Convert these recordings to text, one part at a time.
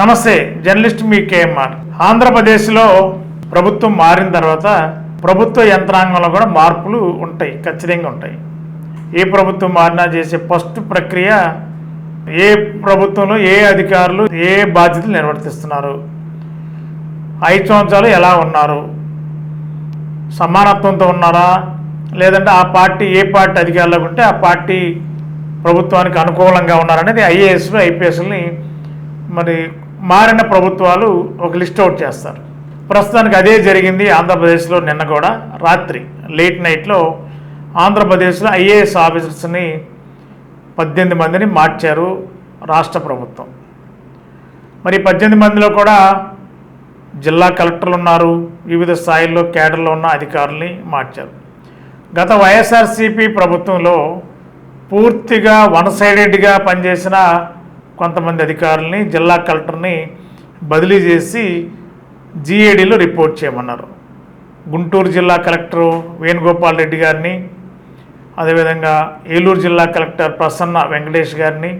నమస్తే జర్నలిస్ట్ మీ కేఎంఆర్. ఆంధ్రప్రదేశ్లో ప్రభుత్వం మారిన తర్వాత ప్రభుత్వ యంత్రాంగంలో కూడా మార్పులు ఉంటాయి ఖచ్చితంగా ఉంటాయి. ఏ ప్రభుత్వం మారినా చేసే ఫస్ట్ ప్రక్రియ ఏ ప్రభుత్వంలో ఏ అధికారులు ఏ బాధ్యతలు నిర్వర్తిస్తున్నారు ఐదు సంవత్సరాలు ఎలా ఉన్నారు సమానత్వంతో ఉన్నారా లేదంటే ఆ పార్టీ ఏ పార్టీ అధికారులకు ఉంటే ఆ పార్టీ ప్రభుత్వానికి అనుకూలంగా ఉన్నారనేది ఐఏఎస్లు ఐపీఎస్ని మరి మారిన ప్రభుత్వాలు ఒక లిస్ట్ అవుట్ చేస్తారు. ప్రస్తుతానికి అదే జరిగింది ఆంధ్రప్రదేశ్లో నిన్న కూడా రాత్రి లేట్ నైట్లో ఆంధ్రప్రదేశ్లో ఐఏఎస్ ఆఫీసర్స్ని పద్దెనిమిది మందిని మార్చారు రాష్ట్ర ప్రభుత్వం. మరి పద్దెనిమిది మందిలో కూడా జిల్లా కలెక్టర్లు ఉన్నారు వివిధ స్థాయిల్లో కేడర్లో ఉన్న అధికారుల్ని మార్చారు. గత వైఎస్ఆర్సీపీ ప్రభుత్వంలో పూర్తిగా వన్ సైడెడ్గా పనిచేసిన కొంతమంది అధికారుల్ని జిల్లా కలెక్టర్ని బదిలీ చేసి జీఏడీలో రిపోర్ట్ చేయమన్నారు. గుంటూరు జిల్లా కలెక్టరు వేణుగోపాల్ రెడ్డి గారిని అదేవిధంగా ఏలూరు జిల్లా కలెక్టర్ ప్రసన్న వెంకటేష్ గారిని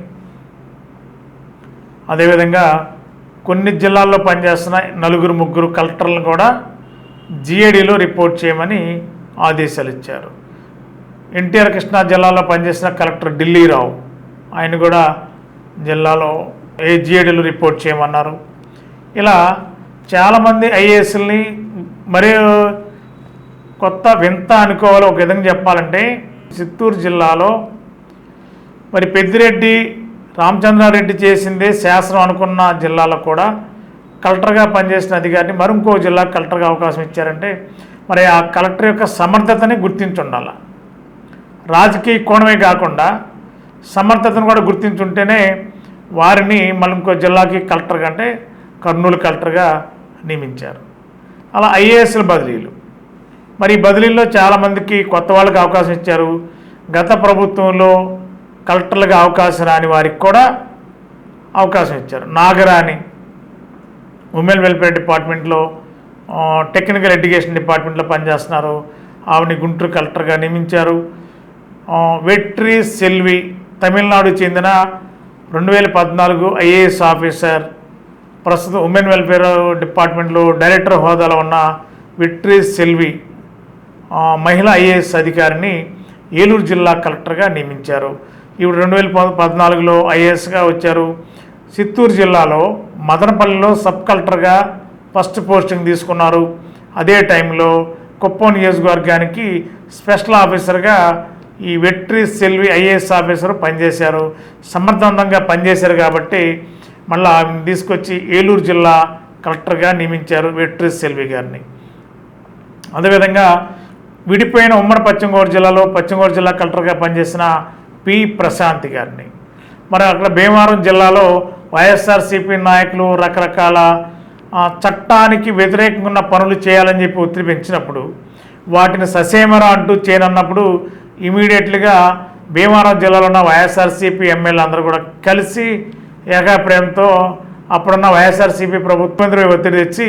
అదేవిధంగా కొన్ని జిల్లాల్లో పనిచేస్తున్న నలుగురు ముగ్గురు కలెక్టర్లను కూడా జిఏడిలో రిపోర్ట్ చేయమని ఆదేశాలు ఇచ్చారు. ఎన్టీఆర్ కృష్ణా జిల్లాలో పనిచేసిన కలెక్టర్ ఢిల్లీరావు ఆయన కూడా జిల్లాలో ఏ జిఏడీలు రిపోర్ట్ చేయమన్నారు. ఇలా చాలామంది ఐఏఎస్ని మరీ కొత్త వింత అనుకోవాలి ఒక విధంగా చెప్పాలంటే చిత్తూరు జిల్లాలో మరి పెద్దిరెడ్డి రామచంద్రారెడ్డి చేసిందే శాసనం అనుకున్న జిల్లాలో కూడా కలెక్టర్గా పనిచేసిన అధికారిని మరి ఇంకో జిల్లా కలెక్టర్గా అవకాశం ఇచ్చారంటే మరి ఆ కలెక్టర్ యొక్క సమర్థతని గుర్తించుండాలి. రాజకీయ కోణమే కాకుండా సమర్థతను కూడా గుర్తించుంటేనే వారిని మళ్ళీ ఇంకో జిల్లాకి కలెక్టర్గా అంటే కర్నూలు కలెక్టర్గా నియమించారు. అలా ఐఏఎస్ల బదిలీలు. మరి ఈ బదిలీల్లో చాలామందికి కొత్త వాళ్ళకి అవకాశం ఇచ్చారు. గత ప్రభుత్వంలో కలెక్టర్లుగా అవకాశం రాని వారికి కూడా అవకాశం ఇచ్చారు. నాగరాణి ఉమెన్ వెల్ఫేర్ డిపార్ట్మెంట్లో టెక్నికల్ ఎడ్యుకేషన్ డిపార్ట్మెంట్లో పనిచేస్తున్నారు. ఆవిడని గుంటూరు కలెక్టర్గా నియమించారు. ఆ, వెట్రి సెల్వి తమిళనాడు చెందిన రెండు వేల పద్నాలుగు ఐఏఎస్ ఆఫీసర్ ప్రస్తుతం ఉమెన్ వెల్ఫేర్ డిపార్ట్మెంట్లో డైరెక్టర్ హోదాలో ఉన్న విట్రీస్ సెల్వి మహిళా ఐఏఎస్ అధికారిని ఏలూరు జిల్లా కలెక్టర్గా నియమించారు. ఈవిడ రెండు వేల పద్నాలుగులో ఐఏఎస్గా వచ్చారు. చిత్తూరు జిల్లాలో మదనపల్లిలో సబ్ కలెక్టర్గా ఫస్ట్ పోస్టింగ్ తీసుకున్నారు. అదే టైంలో కుప్పం నియోజకవర్గానికి స్పెషల్ ఆఫీసర్గా ఈ వెట్రి సెల్వి ఐఏఎస్ ఆఫీసర్ పనిచేశారు. సమర్థవంతంగా పనిచేశారు కాబట్టి మళ్ళీ ఆమెను తీసుకొచ్చి ఏలూరు జిల్లా కలెక్టర్గా నియమించారు వెట్రి సెల్వి గారిని. అదేవిధంగా విడిపోయిన ఉమ్మడి పశ్చిమ గోదావరి జిల్లాలో పశ్చిమ గోదావరి జిల్లా కలెక్టర్గా పనిచేసిన పి ప్రశాంతి గారిని. మరి అక్కడ భీమవరం జిల్లాలో వైఎస్ఆర్సీపీ నాయకులు రకరకాల చట్టానికి వ్యతిరేకంగా ఉన్న పనులు చేయాలని చెప్పి ఒత్తిడి పెంచినప్పుడు వాటిని ససేమరా అంటూ చేయనన్నప్పుడు ఇమీడియట్లుగా భీమవరం జిల్లాలో ఉన్న వైఎస్ఆర్సీపీ ఎమ్మెల్యే అందరూ కూడా కలిసి ఏకాప్రేమతో అప్పుడున్న వైఎస్ఆర్సీపీ ప్రభుత్వం ఒత్తిడి తెచ్చి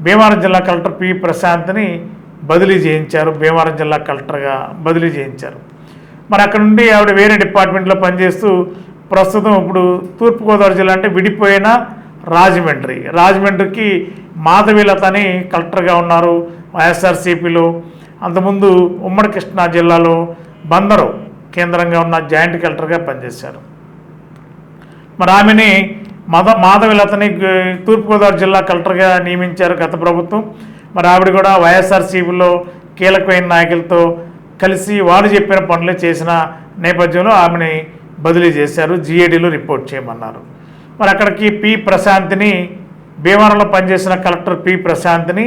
Bhimavaram జిల్లా కలెక్టర్ పి ప్రశాంత్ని బదిలీ చేయించారు. భీమవరం జిల్లా కలెక్టర్గా బదిలీ చేయించారు. మరి అక్కడ నుండి ఆవిడ వేరే డిపార్ట్మెంట్లో పనిచేస్తూ ప్రస్తుతం ఇప్పుడు తూర్పుగోదావరి జిల్లా అంటే విడిపోయిన రాజమండ్రి. రాజమండ్రికి మాధవీలత అని కలెక్టర్గా ఉన్నారు. వైఎస్ఆర్సీపీలో. అంతకుముందు ఉమ్మడి కృష్ణా జిల్లాలో బందరు కేంద్రంగా ఉన్న జాయింట్ కలెక్టర్గా పనిచేశారు. మరి ఆమెని మద మాధవిలతని తూర్పుగోదావరి జిల్లా కలెక్టర్గా నియమించారు గత ప్రభుత్వం. మరి ఆవిడ కూడా వైఎస్ఆర్సీపీలో కీలకమైన నాయకులతో కలిసి వాళ్ళు చెప్పిన పనులు చేసిన నేపథ్యంలో ఆమెని బదిలీ చేశారు. జీఏడీలో రిపోర్ట్ చేయమన్నారు. మరి అక్కడికి పి ప్రశాంత్ని భీమవరంలో పనిచేసిన కలెక్టర్ పి ప్రశాంత్ని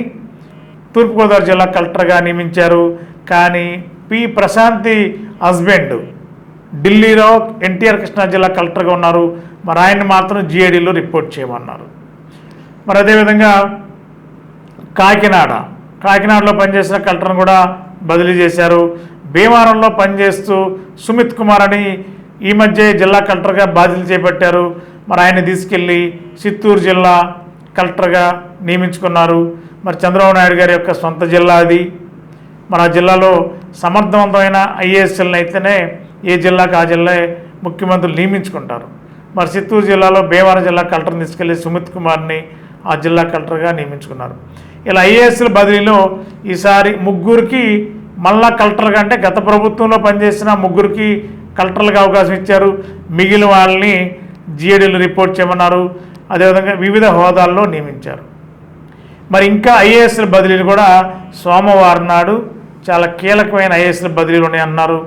తూర్పుగోదావరి జిల్లా కలెక్టర్గా నియమించారు. కానీ పి ప్రశాంతి హస్బెండ్ ఢిల్లీలో ఎన్టీఆర్ కృష్ణా జిల్లా కలెక్టర్గా ఉన్నారు. మరి ఆయన్ని మాత్రం జిఏడిలో రిపోర్ట్ చేయమన్నారు. మరి అదేవిధంగా కాకినాడ కాకినాడలో పనిచేసిన కలెక్టర్ను కూడా బదిలీ చేశారు. భీమవరంలో పనిచేస్తూ సుమిత్ కుమార్ అని ఈ మధ్య జిల్లా కలెక్టర్గా బాధ్యతలు చేపట్టారు. మరి ఆయన తీసుకెళ్ళి చిత్తూరు జిల్లా కలెక్టర్గా నియమించుకున్నారు. మరి చంద్రబాబు నాయుడు గారి యొక్క సొంత జిల్లా అది. మన జిల్లాలో సమర్థవంతమైన ఐఏఎస్ఎల్ని అయితేనే ఏ జిల్లాకు ఆ జిల్లా ముఖ్యమంత్రులు నియమించుకుంటారు. మరి చిత్తూరు జిల్లాలో భీమవరం జిల్లా కలెక్టర్ని తీసుకెళ్ళి సుమిత్ కుమార్ని ఆ జిల్లా కలెక్టర్గా నియమించుకున్నారు. ఇలా ఐఏఎస్ల బదిలీలో ఈసారి ముగ్గురికి మళ్ళా కలెక్టర్గా అంటే గత ప్రభుత్వంలో పనిచేసిన ముగ్గురికి కలెక్టర్లుగా అవకాశం ఇచ్చారు. మిగిలిన వాళ్ళని జిఏడీలు రిపోర్ట్ చేయమన్నారు. అదేవిధంగా వివిధ హోదాల్లో నియమించారు. మరి ఇంకా ఐఏఎస్ల బదిలీలు కూడా సోమవారం నాడు చాలా కీలకమైన ఐఏఎస్ల బదిలీలు ఉన్నాయన్నారు.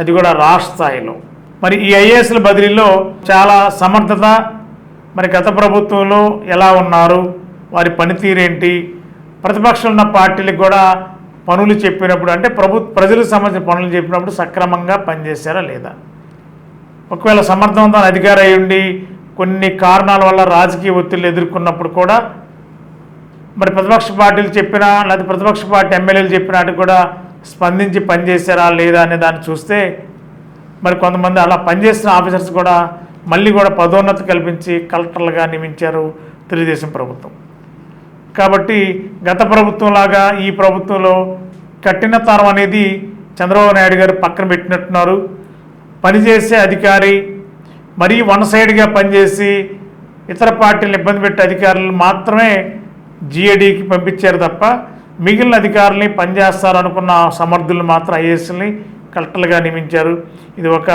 అది కూడా రాష్ట్ర స్థాయిలో. మరి ఈ ఐఏఎస్ల బదిలీలో చాలా సమర్థత మరి గత ప్రభుత్వంలో ఎలా ఉన్నారు వారి పనితీరేంటి ప్రతిపక్షం ఉన్న పార్టీలకు కూడా పనులు చెప్పినప్పుడు అంటే ప్రభు ప్రజలకు సంబంధించిన పనులు చెప్పినప్పుడు సక్రమంగా పనిచేశారా లేదా? ఒకవేళ సమర్థవంతమైన అధికారి అయి ఉండి కొన్ని కారణాల వల్ల రాజకీయ ఒత్తిళ్ళు ఎదుర్కొన్నప్పుడు కూడా మరి ప్రతిపక్ష పార్టీలు చెప్పినా లేకపోతే ప్రతిపక్ష పార్టీ ఎమ్మెల్యేలు చెప్పినట్టు కూడా స్పందించి పనిచేశారా లేదా అనే దాన్ని చూస్తే మరి కొంతమంది అలా పనిచేసిన ఆఫీసర్స్ కూడా మళ్ళీ కూడా పదోన్నతి కల్పించి కలెక్టర్లుగా నియమించారు తెలుగుదేశం ప్రభుత్వం. కాబట్టి గత ప్రభుత్వంలాగా ఈ ప్రభుత్వంలో కఠిన తరం అనేది చంద్రబాబు నాయుడు గారు పక్కన పెట్టినట్టున్నారు. పనిచేసే అధికారి మరీ వన్ సైడ్గా పనిచేసి ఇతర పార్టీలను ఇబ్బంది పెట్టే అధికారులు మాత్రమే జిఏడీకి పంపించారు తప్ప మిగిలిన అధికారుల్ని పనిచేస్తారనుకున్న అనుకున్న మాత్రం ఐఏఎస్ని కలెక్టర్లుగా నియమించారు. ఇది ఒక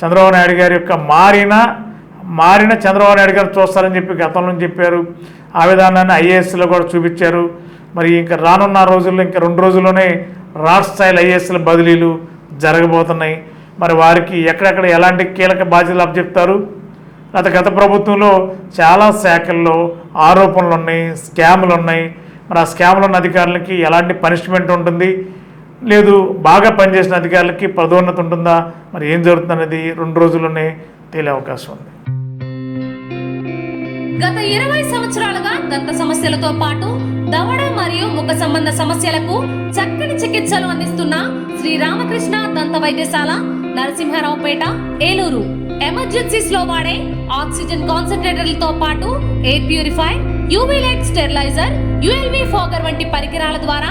చంద్రబాబు నాయుడు గారి యొక్క మారిన మారిన చంద్రబాబు నాయుడు గారు చూస్తారని చెప్పి గతంలో చెప్పారు. ఆ విధానాన్ని ఐఏఎస్లో కూడా చూపించారు. మరి ఇంకా రానున్న రోజుల్లో ఇంకా రెండు రోజుల్లోనే రాష్ట్ర స్థాయిలో ఐఏఎస్ల బదిలీలు జరగబోతున్నాయి. మరి వారికి ఎక్కడెక్కడ ఎలాంటి కీలక బాధ్యతలు అప్పచెప్తారు? గత గత ప్రభుత్వంలో చాలా శాఖల్లో ఆరోపణలు ఉన్నాయి స్కాములు ఉన్నాయి మరి ఆ స్కాములు ఉన్న అధికారులకి ఎలాంటి పనిష్మెంట్ ఉంటుంది? లేదు బాగా పనిచేసిన అధికారులకి పదోన్నతి ఉంటుందా? మరి ఏం జరుగుతుందనేది రెండు రోజుల్లోనే తేలే అవకాశం ఉంది. గత ఇరవై సంవత్సరాలుగా దంత సమస్యలతో పాటు దవడ మరియు ముఖ సంబంధ సమస్యలకు చక్కని చికిత్సలు అందిస్తున్న శ్రీ రామకృష్ణ దంత వైద్యశాల నరసింహారావుపేట ఏలూరు. ఎమర్జెన్సీస్లో వాడే ఆక్సిజన్ కాన్సన్ట్రేటర్లతో పాటు air purify UV light steriliser ULV fogger వంటి పరికరాల ద్వారా